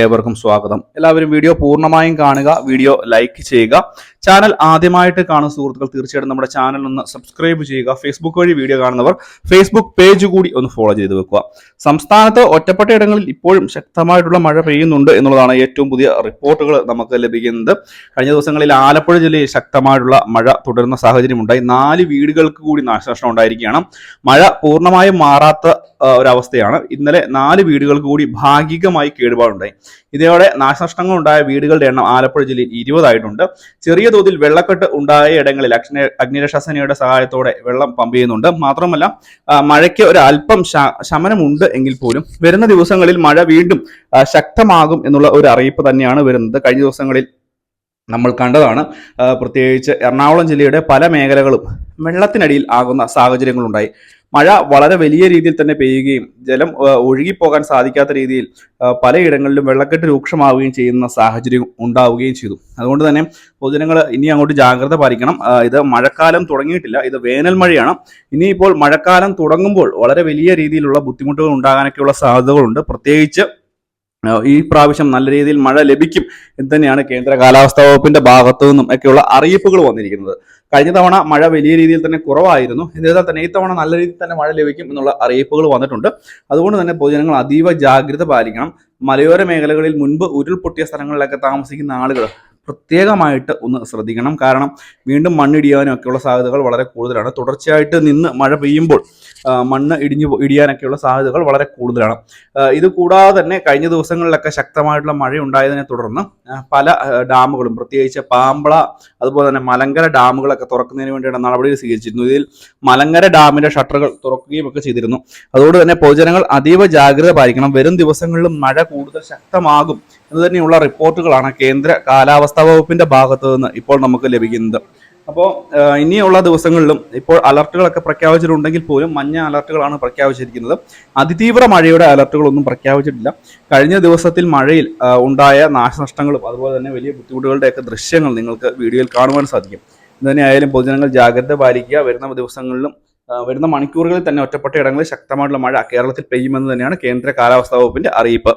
ഏവർക്കും സ്വാഗതം. എല്ലാവരും വീഡിയോ പൂർണമായും കാണുക വീഡിയോ ലൈക്ക് ചെയ്യുക. ചാനൽ ആദ്യമായിട്ട് കാണുന്ന സുഹൃത്തുക്കൾ തീർച്ചയായിട്ടും നമ്മുടെ ചാനൽ ഒന്ന് സബ്സ്ക്രൈബ് ചെയ്യുക. ഫേസ്ബുക്ക് വഴി വീഡിയോ കാണുന്നവർ ഫേസ്ബുക്ക് പേജ് കൂടി ഒന്ന് ഫോളോ ചെയ്ത് വെക്കുക. സംസ്ഥാനത്ത് ഒറ്റപ്പെട്ട ഇടങ്ങളിൽ ഇപ്പോഴും ശക്തമായിട്ടുള്ള മഴ പെയ്യുന്നുണ്ട് എന്നുള്ളതാണ് ഏറ്റവും പുതിയ റിപ്പോർട്ടുകൾ നമുക്ക് ലഭിക്കുന്നത്. കഴിഞ്ഞ ദിവസങ്ങളിൽ ആലപ്പുഴ ജില്ലയിൽ ശക്തമായിട്ടുള്ള മഴ തുടരുന്ന സാഹചര്യമുണ്ടായി. നാല് വീടുകൾക്ക് കൂടി നാശനഷ്ടം ഉണ്ടായിരിക്കുകയാണ്. മഴ പൂർണമായും മാറാത്ത ഒരവസ്ഥയാണ്. ഇന്നലെ നാല് വീടുകൾക്ക് കൂടി ഭാഗികമായി കേടുപാടുണ്ടായി. ഇതോടെ നാശനഷ്ടങ്ങൾ ഉണ്ടായ വീടുകളുടെ എണ്ണം ആലപ്പുഴ ജില്ലയിൽ ഇരുപതായിട്ടുണ്ട്. ചെറിയ തോതിൽ വെള്ളക്കെട്ട് ഉണ്ടായ ഇടങ്ങളിൽ അഗ്നി അഗ്നിരക്ഷാസേനയുടെ സഹായത്തോടെ വെള്ളം പമ്പ് ചെയ്യുന്നുണ്ട്. മാത്രമല്ല മഴയ്ക്ക് ഒരു അല്പം ശമനമുണ്ട് എങ്കിൽ പോലും വരുന്ന ദിവസങ്ങളിൽ മഴ വീണ്ടും ശക്തമാകും എന്നുള്ള ഒരു അറിയിപ്പ് തന്നെയാണ് വരുന്നത്. കഴിഞ്ഞ ദിവസങ്ങളിൽ നമ്മൾ കണ്ടതാണ് പ്രത്യേകിച്ച് എറണാകുളം ജില്ലയുടെ പല മേഖലകളും വെള്ളത്തിനടിയിൽ ആകുന്ന സാഹചര്യങ്ങളുണ്ടായി. മഴ വളരെ വലിയ രീതിയിൽ തന്നെ പെയ്യുകയും ജലം ഒഴുകിപ്പോകാൻ സാധിക്കാത്ത രീതിയിൽ പലയിടങ്ങളിലും വെള്ളക്കെട്ട് രൂക്ഷമാവുകയും ചെയ്യുന്ന സാഹചര്യം ഉണ്ടാവുകയും ചെയ്തു. അതുകൊണ്ട് തന്നെ പൊതുജനങ്ങൾ ഇനി അങ്ങോട്ട് ജാഗ്രത പാലിക്കണം. ഇത് മഴക്കാലം തുടങ്ങിയിട്ടില്ല ഇത് വേനൽ മഴയാണ്. ഇനിയിപ്പോൾ മഴക്കാലം തുടങ്ങുമ്പോൾ വളരെ വലിയ രീതിയിലുള്ള ബുദ്ധിമുട്ടുകൾ ഉണ്ടാകാനൊക്കെയുള്ള സാധ്യതകളുണ്ട്. പ്രത്യേകിച്ച് ഈ പ്രാവശ്യം നല്ല രീതിയിൽ മഴ ലഭിക്കും എന്ന് തന്നെയാണ് കേന്ദ്ര കാലാവസ്ഥാ വകുപ്പിന്റെ ഭാഗത്തു നിന്നും ഒക്കെയുള്ള അറിയിപ്പുകൾ വന്നിരിക്കുന്നത്. കഴിഞ്ഞ തവണ മഴ വലിയ രീതിയിൽ തന്നെ കുറവായിരുന്നു. എന്നിരുന്നാൽ തന്നെ ഈ തവണ നല്ല രീതിയിൽ തന്നെ മഴ ലഭിക്കും എന്നുള്ള അറിയിപ്പുകൾ വന്നിട്ടുണ്ട്. അതുകൊണ്ട് തന്നെ പൊതുജനങ്ങൾ അതീവ ജാഗ്രത പാലിക്കണം. മലയോര മേഖലകളിൽ മുൻപ് ഉരുൾപൊട്ടിയ സ്ഥലങ്ങളിലൊക്കെ താമസിക്കുന്ന ആളുകൾ പ്രത്യേകമായിട്ട് ഒന്ന് ശ്രദ്ധിക്കണം. കാരണം വീണ്ടും മണ്ണിടിയാനും ഒക്കെയുള്ള സാധ്യതകൾ വളരെ കൂടുതലാണ്. തുടർച്ചയായിട്ട് നിന്ന് മഴ പെയ്യുമ്പോൾ മണ്ണ് ഇടിഞ്ഞു ഇടിയാനൊക്കെയുള്ള സാധ്യതകൾ വളരെ കൂടുതലാണ്. ഇത് കൂടാതെ തന്നെ കഴിഞ്ഞ ദിവസങ്ങളിലൊക്കെ ശക്തമായിട്ടുള്ള മഴ ഉണ്ടായതിനെ തുടർന്ന് പല ഡാമുകളും പ്രത്യേകിച്ച് പാമ്പള അതുപോലെ തന്നെ മലങ്കര ഡാമുകളൊക്കെ തുറക്കുന്നതിന് വേണ്ടിയുള്ള നടപടികൾ സ്വീകരിച്ചിരുന്നു ഇതിൽ മലങ്കര ഡാമിന്റെ ഷട്ടറുകൾ തുറക്കുകയും ഒക്കെ ചെയ്തിരുന്നു. അതുകൊണ്ട് തന്നെ പൊതുജനങ്ങൾ അതീവ ജാഗ്രത പാലിക്കണം. വരും ദിവസങ്ങളിലും മഴ കൂടുതൽ ശക്തമാകും എന്ന് തന്നെയുള്ള റിപ്പോർട്ടുകളാണ് കേന്ദ്ര കാലാവസ്ഥാ വകുപ്പിന്റെ ഭാഗത്തു നിന്ന് ഇപ്പോൾ നമുക്ക് ലഭിക്കുന്നത്. അപ്പോൾ ഇനിയുള്ള ദിവസങ്ങളിലും ഇപ്പോൾ അലർട്ടുകളൊക്കെ പ്രഖ്യാപിച്ചിട്ടുണ്ടെങ്കിൽ പോലും മഞ്ഞ അലർട്ടുകളാണ് പ്രഖ്യാപിച്ചിരിക്കുന്നത്. അതിതീവ്ര മഴയുടെ അലർട്ടുകളൊന്നും പ്രഖ്യാപിച്ചിട്ടില്ല. കഴിഞ്ഞ ദിവസത്തിൽ മഴയിൽ ഉണ്ടായ നാശനഷ്ടങ്ങളും അതുപോലെ തന്നെ വലിയ ബുദ്ധിമുട്ടുകളുടെയൊക്കെ ദൃശ്യങ്ങൾ നിങ്ങൾക്ക് വീഡിയോയിൽ കാണുവാൻ സാധിക്കും. തന്നെയായാലും പൊതുജനങ്ങൾ ജാഗ്രത പാലിക്കുക. വരുന്ന ദിവസങ്ങളിലും വരുന്ന മണിക്കൂറുകളിൽ തന്നെ ഒറ്റപ്പെട്ട ഇടങ്ങളിൽ ശക്തമായിട്ടുള്ള മഴ കേരളത്തിൽ പെയ്യുമെന്ന് തന്നെയാണ് കേന്ദ്ര കാലാവസ്ഥാ വകുപ്പിന്റെ അറിയിപ്പ്.